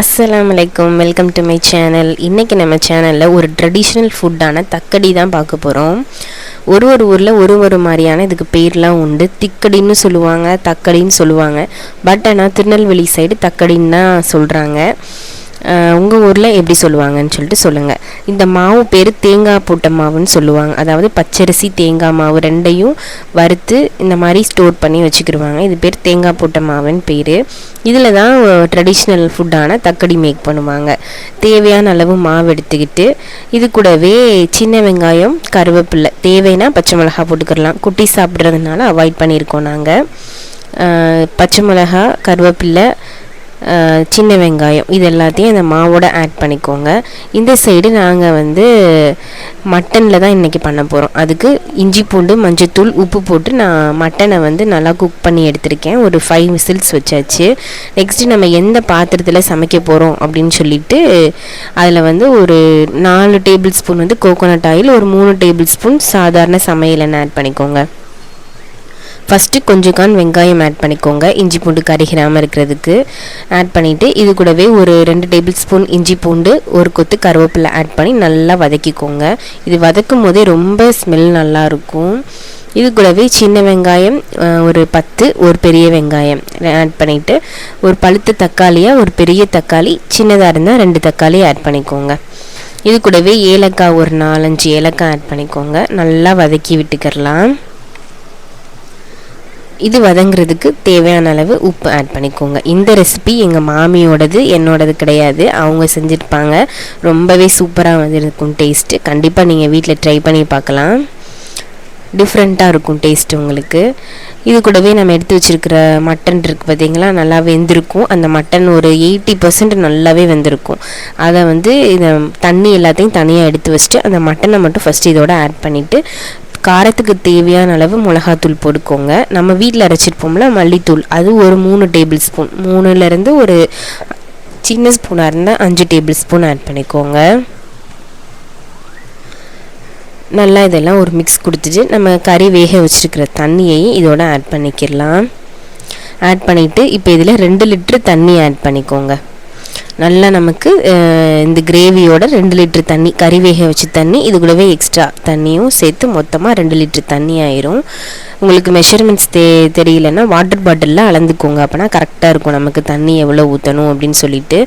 அஸ்ஸலாமு வலைக்கம் welcome to my channel இன்றைக்கி நம்ம சேனலில் ஒரு ட்ரெடிஷ்னல் ஃபுட்டான தக்கடி தான் பார்க்க போகிறோம் ஒரு ஒரு ஊரில் ஒரு ஒரு மாதிரியான இதுக்கு பேர்லாம் உண்டு. திக்கடின்னு சொல்லுவாங்க தக்கடின்னு சொல்லுவாங்க. பட் ஆனால் திருநெல்வேலி சைடு தக்கடின்னு தான் சொல்கிறாங்க உங்கள் ஊரில் எப்படி சொல்லுவாங்கன்னு சொல்லிட்டு சொல்லுங்கள் இந்த மாவு பேர் தேங்காய் போட்ட மாவுன்னு சொல்லுவாங்க. அதாவது பச்சரிசி தேங்காய் மாவு ரெண்டையும் வறுத்து இந்த மாதிரி ஸ்டோர் பண்ணி வச்சுக்கிடுவாங்க இது பேர் தேங்காய் போட்ட மாவுன்னு பேர். இதில் தான் ட்ரெடிஷ்னல் ஃபுட்டான தக்கடி மேக் பண்ணுவாங்க. தேவையான அளவு மாவு எடுத்துக்கிட்டு இது கூடவே சின்ன வெங்காயம் கருவேப்பில்லை. தேவைன்னா பச்சை மிளகா போட்டுக்கிடலாம். குட்டி சாப்பிட்றதுனால அவாய்ட் பண்ணியிருக்கோம் நாங்கள் பச்சை மிளகா கருவேப்பில்லை சின்ன வெங்காயம் இது எல்லாத்தையும் அந்த மாவோட ஆட் பண்ணிக்கோங்க. இந்த சைடு நாங்கள் வந்து மட்டனில் தான் இன்றைக்கி பண்ண போகிறோம் அதுக்கு இஞ்சி பூண்டு மஞ்சத்தூள் உப்பு போட்டு நான் மட்டனை வந்து நல்லா குக் பண்ணி எடுத்திருக்கேன். ஒரு ஃபைவ் விசில்ஸ் வச்சாச்சு. நெக்ஸ்ட்டு நம்ம எந்த பாத்திரத்தில் சமைக்க போகிறோம் அப்படின்னு சொல்லிட்டு அதில் வந்து ஒரு நாலு டேபிள் ஸ்பூன் வந்து கோகோனட் ஆயில் ஒரு மூணு டேபிள் ஸ்பூன் சாதாரண சமையல் என்ன ஆட் பண்ணிக்கோங்க. ஃபஸ்ட்டு கொஞ்சம் கான் வெங்காயம் ஆட் பண்ணிக்கோங்க. இஞ்சி பூண்டு கருகிராமல் இருக்கிறதுக்கு ஆட் பண்ணிவிட்டு இது கூடவே ஒரு ரெண்டு டேபிள் ஸ்பூன் இஞ்சி பூண்டு ஒரு கொத்து கருவேப்பிலை ஆட் பண்ணி நல்லா வதக்கிக்கோங்க. இது வதக்கும் போதே ரொம்ப ஸ்மெல் நல்லாயிருக்கும் இது கூடவே சின்ன வெங்காயம் ஒரு பத்து ஒரு பெரிய வெங்காயம் ஆட் பண்ணிவிட்டு ஒரு பழுத்த தக்காளியாக ஒரு பெரிய தக்காளி சின்னதாக இருந்தால் ரெண்டு தக்காளி ஆட் பண்ணிக்கோங்க. இது கூடவே ஏலக்காய் ஒரு நாலஞ்சு ஏலக்காய் ஆட் பண்ணிக்கோங்க. நல்லா வதக்கி விட்டுக்கிறலாம். இது வதங்குறதுக்கு தேவையான அளவு உப்பு ஆட் பண்ணிக்கோங்க. இந்த ரெசிபி எங்கள் மாமியோடது என்னோடது கிடையாது. அவங்க செஞ்சுருப்பாங்க. ரொம்பவே சூப்பராக வந்திருக்கும் டேஸ்ட்டு கண்டிப்பாக நீங்கள் வீட்டில் ட்ரை பண்ணி பார்க்கலாம் டிஃப்ரெண்ட்டாக இருக்கும் டேஸ்ட் உங்களுக்கு. இது கூடவே நம்ம எடுத்து வச்சிருக்கிற மட்டன் இருக்குது பார்த்திங்களா நல்லா வெந்திருக்கும். அந்த மட்டன் ஒரு எயிட்டி பர்சன்ட் நல்லாவே வெந்திருக்கும். அதை வந்து இந்த தண்ணி எல்லாத்தையும் தனியாக எடுத்து வச்சுட்டு அந்த மட்டனை மட்டும் ஃபஸ்ட்டு இதோட ஆட் பண்ணிவிட்டு காரத்துக்கு தேவையான அளவு மிளகாத்தூள் போட்டுக்கோங்க. நம்ம வீட்டில் அரைச்சிருப்போம்ல மல்லித்தூள் அது ஒரு மூணு டேபிள் ஸ்பூன். மூணுலேருந்து ஒரு சின்ன ஸ்பூனாக இருந்தால் அஞ்சு டேபிள் ஸ்பூன் ஆட் பண்ணிக்கோங்க. நல்லா இதெல்லாம் ஒரு மிக்ஸ் கொடுத்துட்டு நம்ம கறி வேக வச்சுருக்கிற தண்ணியையும் இதோட ஆட் பண்ணிக்கிடலாம். ஆட் பண்ணிவிட்டு இப்போ இதில் ரெண்டு லிட்ரு தண்ணி ஆட் பண்ணிக்கோங்க. நல்லா நமக்கு இந்த கிரேவியோட ரெண்டு லிட்ரு தண்ணி கறி வேக வச்ச தண்ணி இது கூடவே எக்ஸ்ட்ரா தண்ணியும் சேர்த்து மொத்தமாக ரெண்டு லிட்ரு தண்ணி ஆயிரும். உங்களுக்கு மெஷர்மெண்ட்ஸ் தெ தெரியலன்னா வாட்டர் பாட்டிலில் அளந்துக்கோங்க. அப்போனா கரெக்டாக இருக்கும். நமக்கு தண்ணி எவ்வளோ ஊற்றணும் அப்படின்னு சொல்லிட்டு.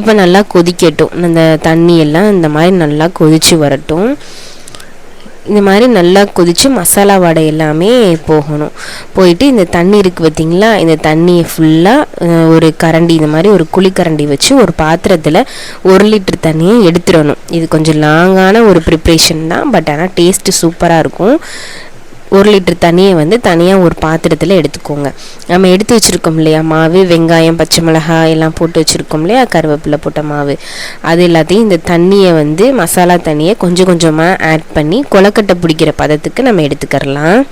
இப்போ நல்லா கொதிக்கட்டும். அந்த தண்ணி எல்லாம் இந்த மாதிரி நல்லா கொதிச்சு வரட்டும். இந்த மாதிரி நல்லா கொதித்து மசாலா வடை எல்லாமே போகணும். போயிட்டு இந்த தண்ணி இருக்குது பார்த்தீங்களா இந்த தண்ணியை ஃபுல்லாக ஒரு கரண்டி இந்த மாதிரி ஒரு குழிக்கரண்டி வச்சு ஒரு பாத்திரத்தில் ஒரு லிட்டர் தண்ணியை எடுத்துடணும். இது கொஞ்சம் லாங்கான ஒரு ப்ரிப்ரேஷன் தான் பட் ஆனால் டேஸ்ட்டு சூப்பராக இருக்கும். ஒரு லிட்டர் தண்ணியை வந்து தனியாக ஒரு பாத்திரத்தில் எடுத்துக்கோங்க. நம்ம எடுத்து வச்சுருக்கோம் இல்லையா? மாவு வெங்காயம் பச்சை மிளகாய் எல்லாம் போட்டு வச்சுருக்கோம் இல்லையா? கருவேப்பிலை போட்ட மாவு. அது எல்லாத்தையும் இந்த தண்ணியை வந்து மசாலா தண்ணியை கொஞ்சம் கொஞ்சமாக ஆட் பண்ணி கொலக்கட்டை பிடிக்கிற பதத்துக்கு நம்ம எடுத்துக்கிறலாம்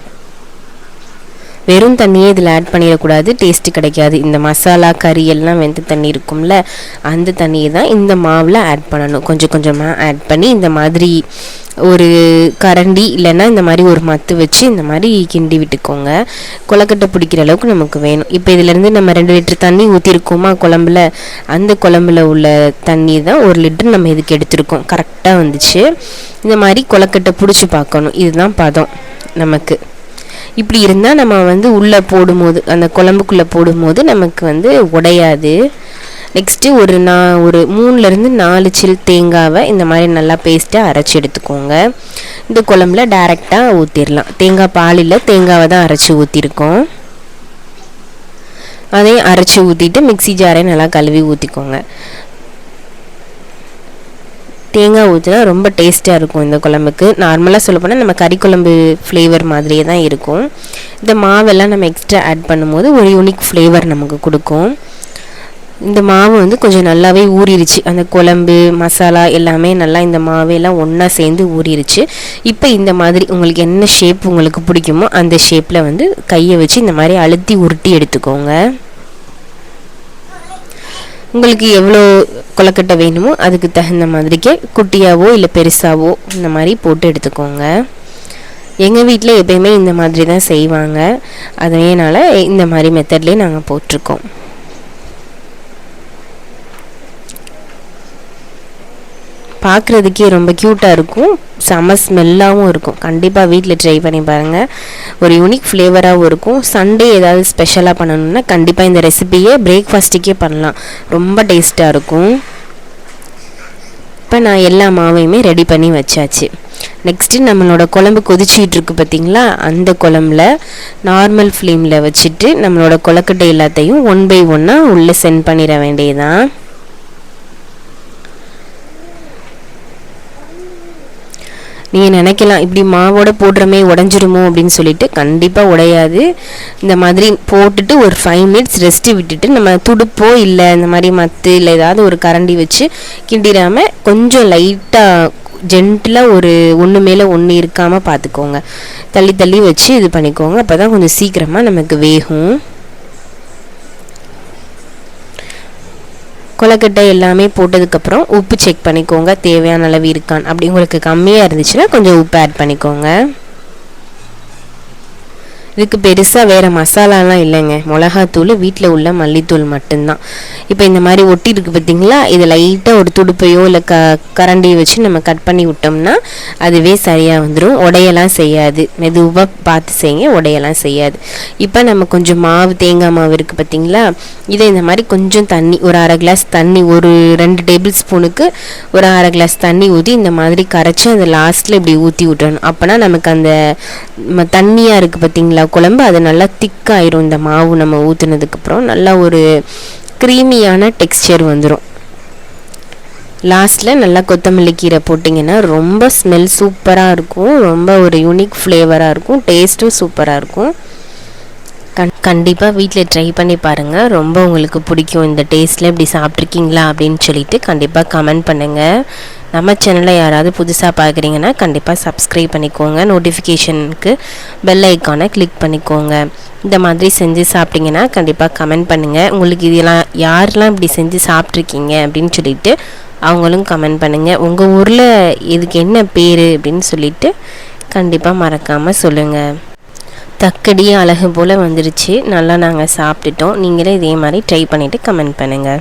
வெறும் தண்ணியே இதில் ஆட் பண்ணிடக்கூடாது. டேஸ்ட்டு கிடைக்காது. இந்த மசாலா கறி எல்லாம் வெந்த தண்ணி இருக்கும்ல அந்த தண்ணியை தான் இந்த மாவில் ஆட் பண்ணணும். கொஞ்சம் கொஞ்சமாக ஆட் பண்ணி இந்த மாதிரி ஒரு கரண்டி இல்லைன்னா இந்த மாதிரி ஒரு மத்து வச்சு இந்த மாதிரி கிண்டி விட்டுக்கோங்க. கொலக்கட்டை பிடிக்கிற அளவுக்கு நமக்கு வேணும். இப்போ இதுலேருந்து நம்ம ரெண்டு லிட்டர் தண்ணி ஊற்றிருக்கோமா குழம்புல? அந்த குழம்புல உள்ள தண்ணி தான் ஒரு லிட்டர் நம்ம இதுக்கு எடுத்திருக்கோம். கரெக்டாக வந்துச்சு. இந்த மாதிரி கொலக்கட்டை பிடிச்சி பார்க்கணும். இதுதான் பதம் நமக்கு. இப்படி இருந்தால் நம்ம வந்து உள்ளே போடும்போது அந்த குழம்புக்குள்ளே போடும்போது நமக்கு வந்து உடையாது. நெக்ஸ்ட்டு ஒரு நான் ஒரு மூணுலேருந்து நாலு சில் தேங்காவை இந்த மாதிரி நல்லா பேஸ்ட்டாக அரைச்சி எடுத்துக்கோங்க. இந்த குழம்புல டைரெக்டாக ஊற்றிடலாம் தேங்காய் பால் இல்லை தேங்காவை தான் அரைச்சி ஊற்றிருக்கோம் அதையும் அரைச்சி ஊற்றிட்டு மிக்ஸி ஜாரையும் நல்லா கழுவி ஊற்றிக்கோங்க தேங்காய் ஊற்றினா ரொம்ப டேஸ்ட்டாக இருக்கும் இந்த குழம்புக்கு. நார்மலாக சொல்ல போனால் நம்ம கறி குழம்பு ஃப்ளேவர் மாதிரியே தான் இருக்கும். இந்த மாவெல்லாம் நம்ம எக்ஸ்ட்ரா ஆட் பண்ணும்போது ஒரு யூனிக் ஃப்ளேவர் நமக்கு கொடுக்கும். இந்த மாவு வந்து கொஞ்சம் நல்லாவே ஊறிடுச்சு அந்த குழம்பு மசாலா எல்லாமே நல்லா இந்த மாவையெல்லாம் ஒன்றா சேர்ந்து ஊறிடுச்சு இப்போ இந்த மாதிரி உங்களுக்கு என்ன ஷேப் உங்களுக்கு பிடிக்குமோ அந்த ஷேப்பில் வந்து கையை வச்சு இந்த மாதிரி அழுத்தி உருட்டி எடுத்துக்கோங்க. உங்களுக்கு எவ்வளோ கொலக்கட்டை வேணுமோ அதுக்கு தகுந்த மாதிரிக்கே குட்டியாவோ இல்லை பெருசாவோ இந்த மாதிரி போட்டு எடுத்துக்கோங்க. எங்கள் வீட்டில் எப்பயுமே இந்த மாதிரி தான் செய்வாங்க. அதனால் இந்த மாதிரி மெத்தட்லேயே நாங்கள் போட்டிருக்கோம். பார்க்குறதுக்கே ரொம்ப க்யூட்டாக இருக்கும். செம ஸ்மெல்லாகவும் இருக்கும். கண்டிப்பாக வீட்டில் ட்ரை பண்ணி பாருங்கள் ஒரு யூனிக் ஃப்ளேவராகவும் இருக்கும். சண்டே ஏதாவது ஸ்பெஷலாக பண்ணணும்னா கண்டிப்பாக இந்த ரெசிபியை பிரேக்ஃபாஸ்ட்டுக்கே பண்ணலாம். ரொம்ப டேஸ்ட்டாக இருக்கும். இப்போ நான் எல்லா மாவையுமே ரெடி பண்ணி வச்சாச்சு. நெக்ஸ்ட்டு நம்மளோட குழம்பு கொதிச்சிகிட்ருக்கு பார்த்தீங்களா அந்த குழம்புல நார்மல் ஃப்ளேமில் வச்சுட்டு நம்மளோட கொலக்கட்டை எல்லாத்தையும் ஒன் பை ஒன்னாக உள்ளே சென்ட் பண்ணிட வேண்டியதான் நீங்கள் நினைக்கலாம் இப்படி மாவோட போடுறமே உடஞ்சிருமோ அப்படின்னு சொல்லிட்டு கண்டிப்பாக உடையாது. இந்த மாதிரி போட்டுட்டு ஒரு ஃபைவ் மினிட்ஸ் ரெஸ்ட்டு விட்டுட்டு நம்ம துடுப்போ இல்லை இந்த மாதிரி மத்து இல்லை ஏதாவது ஒரு கரண்டி வச்சு கிண்டிடாமல் கொஞ்சம் லைட்டாக ஜென்டிலாக ஒரு ஒன்று மேலே ஒன்று இருக்காமல் பார்த்துக்கோங்க தள்ளி தள்ளி வச்சு இது பண்ணிக்கோங்க. அப்போ தான் கொஞ்சம் சீக்கிரமாக நமக்கு வேகும். கொலக்கட்டை எல்லாமே போட்டதுக்கப்புறம் உப்பு செக் பண்ணிக்கோங்க. தேவையான அளவு இருக்கான். அப்படி உங்களுக்கு கம்மியாக இருந்துச்சுன்னா கொஞ்சம் உப்பு ஆட் பண்ணிக்கோங்க. இதுக்கு பெருசாக வேறு மசாலாலாம் இல்லைங்க. மிளகாத்தூள் வீட்டில் உள்ள மல்லித்தூள் மட்டும்தான். இப்போ இந்த மாதிரி ஒட்டி இருக்குது பார்த்தீங்களா இது லைட்டாக ஒரு துடுப்பையோ இல்லை க கரண்டியோ வச்சு நம்ம கட் பண்ணி விட்டோம்னா அதுவே சரியாக வந்துடும் உடையெல்லாம் செய்யாது. மெதுவாக பார்த்து செய்யுங்க உடையெல்லாம் செய்யாது. இப்போ நம்ம கொஞ்சம் மாவு தேங்காய் மாவு இருக்குது பார்த்தீங்களா இதை இந்த மாதிரி கொஞ்சம் தண்ணி ஒரு அரை கிளாஸ் தண்ணி ஒரு ரெண்டு டேபிள் ஸ்பூனுக்கு ஒரு அரை கிளாஸ் தண்ணி ஊற்றி இந்த மாதிரி கரைச்சி அந்த லாஸ்ட்டில் இப்படி ஊற்றி விட்டுறணும். அப்போனா நமக்கு அந்த தண்ணியாக இருக்குது பார்த்தீங்களா குழம்பு அது நல்லா திக்காயிரும். இந்த மாவு நம்ம ஊற்றுனதுக்கப்புறம் நல்லா ஒரு க்ரீமியான டெக்ஸ்சர் வந்துடும் லாஸ்ட்டில் நல்லா கொத்தமல்லி கீரை போட்டிங்கன்னா ரொம்ப ஸ்மெல் சூப்பராக இருக்கும். ரொம்ப ஒரு யூனிக் ஃப்ளேவராக இருக்கும். டேஸ்ட்டும் சூப்பராக இருக்கும். கண் கண்டிப்பாக வீட்டில் ட்ரை பண்ணி பாருங்கள் ரொம்ப உங்களுக்கு பிடிக்கும். இந்த டேஸ்ட்டில் இப்படி சாப்பிட்ருக்கீங்களா அப்படின்னு சொல்லிட்டு கண்டிப்பாக கமெண்ட் பண்ணுங்கள் நம்ம சேனலில் யாராவது புதுசாக பார்க்குறீங்கன்னா கண்டிப்பாக சப்ஸ்கிரைப் பண்ணிக்கோங்க. நோட்டிஃபிகேஷனுக்கு பெல் ஐக்கானை கிளிக் பண்ணிக்கோங்க. இந்த மாதிரி செஞ்சு சாப்பிட்டீங்கன்னா கண்டிப்பாக கமெண்ட் பண்ணுங்கள் உங்களுக்கு இதெல்லாம் யாரெல்லாம் இப்படி செஞ்சு சாப்பிட்ருக்கீங்க அப்படின்னு சொல்லிட்டு அவங்களும் கமெண்ட் பண்ணுங்கள் உங்கள் ஊரில் இதுக்கு என்ன பேர் அப்படின்னு சொல்லிட்டு கண்டிப்பாக மறக்காமல் சொல்லுங்கள் தக்கடி அழகு போல் வந்துருச்சு. நல்லா நாங்கள் சாப்பிட்டுட்டோம். நீங்களே இதே மாதிரி ட்ரை பண்ணிவிட்டு கமெண்ட் பண்ணுங்கள்